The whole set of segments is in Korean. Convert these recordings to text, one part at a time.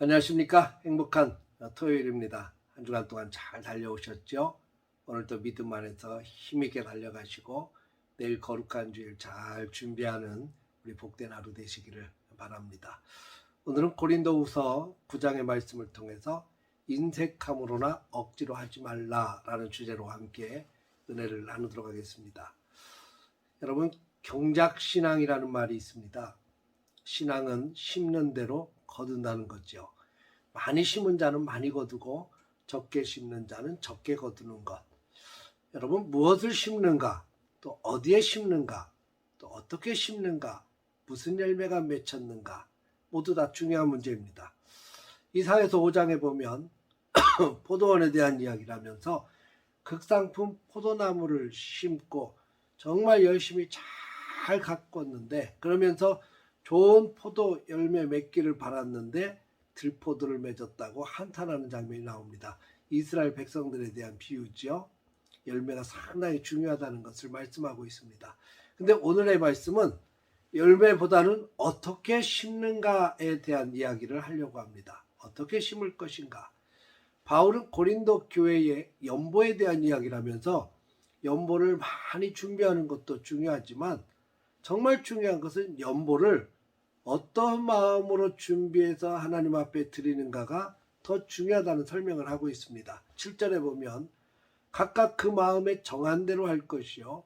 안녕하십니까. 행복한 토요일입니다. 한 주간 동안 잘 달려오셨죠? 오늘도 믿음 안에서 힘있게 달려가시고 내일 거룩한 주일 잘 준비하는 우리 복된 하루 되시기를 바랍니다. 오늘은 고린도후서 9장의 말씀을 통해서 인색함으로나 억지로 하지 말라라는 주제로 함께 은혜를 나누도록 하겠습니다 여러분 경작신앙이라는 말이 있습니다 신앙은 심는 대로 거둔다는 거죠. 많이 심은 자는 많이 거두고 적게 심는 자는 적게 거두는 것. 여러분 무엇을 심는가? 또 어디에 심는가? 또 어떻게 심는가? 무슨 열매가 맺혔는가? 모두 다 중요한 문제입니다. 이사에서 5장에 보면 포도원에 대한 이야기를 하면서 극상품 포도나무를 심고 정말 열심히 잘 가꿨는데 그러면서 좋은 포도 열매 맺기를 바랐는데 들포도를 맺었다고 한탄하는 장면이 나옵니다. 이스라엘 백성들에 대한 비유죠. 열매가 상당히 중요하다는 것을 말씀하고 있습니다. 근데 오늘의 말씀은 열매보다는 어떻게 심는가에 대한 이야기를 하려고 합니다. 어떻게 심을 것인가? 바울은 고린도 교회의 연보에 대한 이야기를 하면서 연보를 많이 준비하는 것도 중요하지만 정말 중요한 것은 연보를 어떤 마음으로 준비해서 하나님 앞에 드리는가가 더 중요하다는 설명을 하고 있습니다. 7절에 보면 각각 그 마음에 정한 대로 할 것이요.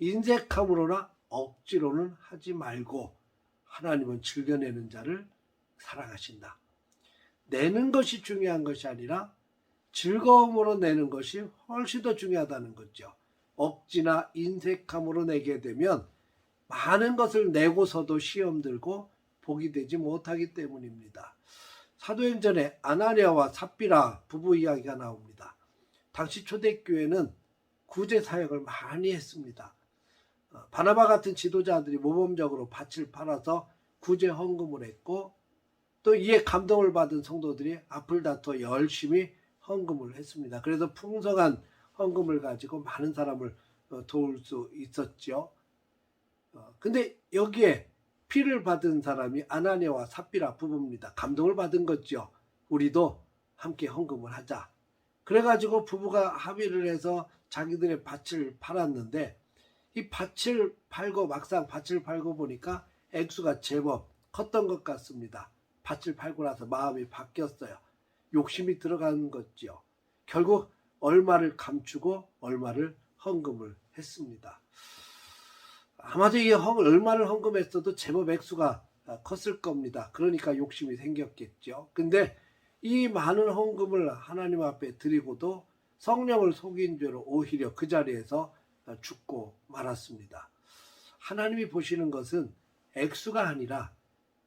인색함으로나 억지로는 하지 말고 하나님은 즐겨내는 자를 사랑하신다. 내는 것이 중요한 것이 아니라 즐거움으로 내는 것이 훨씬 더 중요하다는 거죠. 억지나 인색함으로 내게 되면 많은 것을 내고서도 시험 들고 복이 되지 못하기 때문입니다. 사도행전에 아나니아와 삽비라 부부 이야기가 나옵니다. 당시 초대교회는 구제 사역을 많이 했습니다. 어, 바나바 같은 지도자들이 모범적으로 밭을 팔아서 구제 헌금을 했고 또 이에 감동을 받은 성도들이 앞을 다퉈 열심히 헌금을 했습니다. 그래서 풍성한 헌금을 가지고 많은 사람을 어, 도울 수 있었죠. 어, 근데 여기에 피를 받은 사람이 아나니아와 삽비라 부부입니다. 감동을 받은 거죠. 우리도 함께 헌금을 하자. 그래가지고 부부가 합의를 해서 자기들의 밭을 팔았는데 이 밭을 팔고 막상 밭을 팔고 보니까 액수가 제법 컸던 것 같습니다. 밭을 팔고 나서 마음이 바뀌었어요. 욕심이 들어간 거죠. 결국 얼마를 감추고 얼마를 헌금을 했습니다. 아마도 이게 헌, 얼마를 헌금했어도 제법 액수가 컸을 겁니다. 그러니까 욕심이 생겼겠죠. 근데 이 많은 헌금을 하나님 앞에 드리고도 성령을 속인 죄로 오히려 그 자리에서 죽고 말았습니다. 하나님이 보시는 것은 액수가 아니라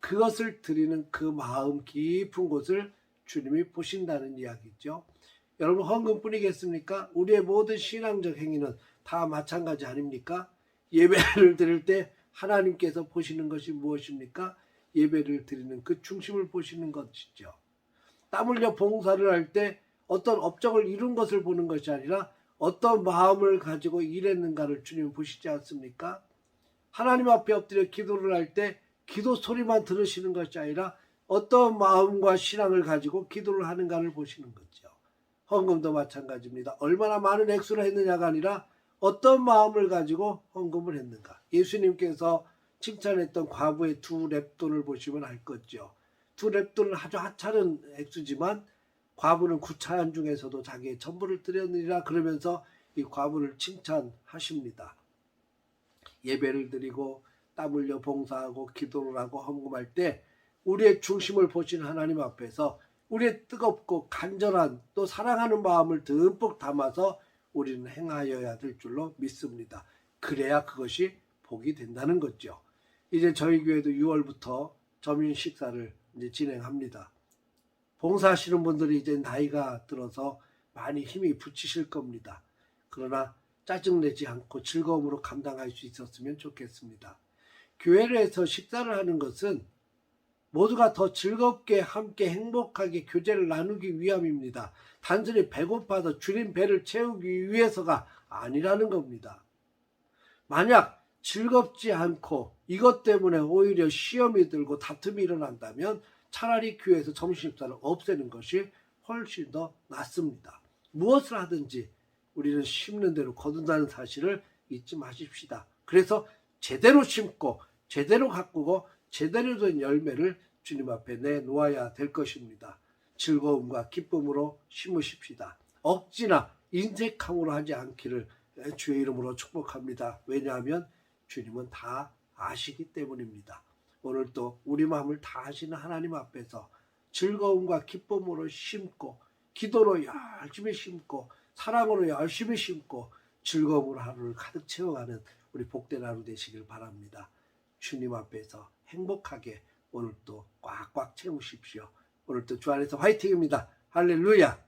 그것을 드리는 그 마음 깊은 곳을 주님이 보신다는 이야기죠. 여러분 헌금뿐이겠습니까? 우리의 모든 신앙적 행위는 다 마찬가지 아닙니까? 예배를 드릴 때 하나님께서 보시는 것이 무엇입니까? 예배를 드리는 그 중심을 보시는 것이죠. 땀 흘려 봉사를 할 때 어떤 업적을 이룬 것을 보는 것이 아니라 어떤 마음을 가지고 일했는가를 주님 보시지 않습니까? 하나님 앞에 엎드려 기도를 할 때 기도 소리만 들으시는 것이 아니라 어떤 마음과 신앙을 가지고 기도를 하는가를 보시는 거죠. 헌금도 마찬가지입니다. 얼마나 많은 액수를 했느냐가 아니라 어떤 마음을 가지고 헌금을 했는가. 예수님께서 칭찬했던 과부의 두 랩돈을 보시면 알 거죠. 두 랩돈은 아주 하찮은 액수지만 과부는 구차한 중에서도 자기의 전부를 드렸느니라 그러면서 이 과부를 칭찬하십니다. 예배를 드리고 땀 흘려 봉사하고 기도를 하고 헌금할 때 우리의 중심을 보신 하나님 앞에서 우리의 뜨겁고 간절한 또 사랑하는 마음을 듬뿍 담아서 우리는 행하여야 될 줄로 믿습니다. 그래야 그것이 복이 된다는 거죠. 이제 저희 교회도 6월부터 점심 식사를 이제 진행합니다. 봉사하시는 분들이 이제 나이가 들어서 많이 힘이 붙이실 겁니다. 그러나 짜증내지 않고 즐거움으로 감당할 수 있었으면 좋겠습니다. 교회에서 식사를 하는 것은 모두가 더 즐겁게 함께 행복하게 교제를 나누기 위함입니다. 단순히 배고파서 주님 배를 채우기 위해서가 아니라는 겁니다. 만약 즐겁지 않고 이것 때문에 오히려 시험이 들고 다툼이 일어난다면 차라리 교회에서 점심식사를 없애는 것이 훨씬 더 낫습니다. 무엇을 하든지 우리는 심는 대로 거둔다는 사실을 잊지 마십시다. 그래서 제대로 심고 제대로 가꾸고 제대로 된 열매를 주님 앞에 내놓아야 될 것입니다. 즐거움과 기쁨으로 심으십시다. 억지나 인색함으로 하지 않기를 주의 이름으로 축복합니다. 왜냐하면 주님은 다 아시기 때문입니다. 오늘 또 우리 마음을 다 아시는 하나님 앞에서 즐거움과 기쁨으로 심고 기도로 열심히 심고 사랑으로 열심히 심고 즐거움으로 하루를 가득 채워가는 우리 복된 하루 되시길 바랍니다. 주님 앞에서 행복하게 오늘 또 꽉꽉 채우십시오. 오늘 또주 안에서 화이팅입니다. 할렐루야!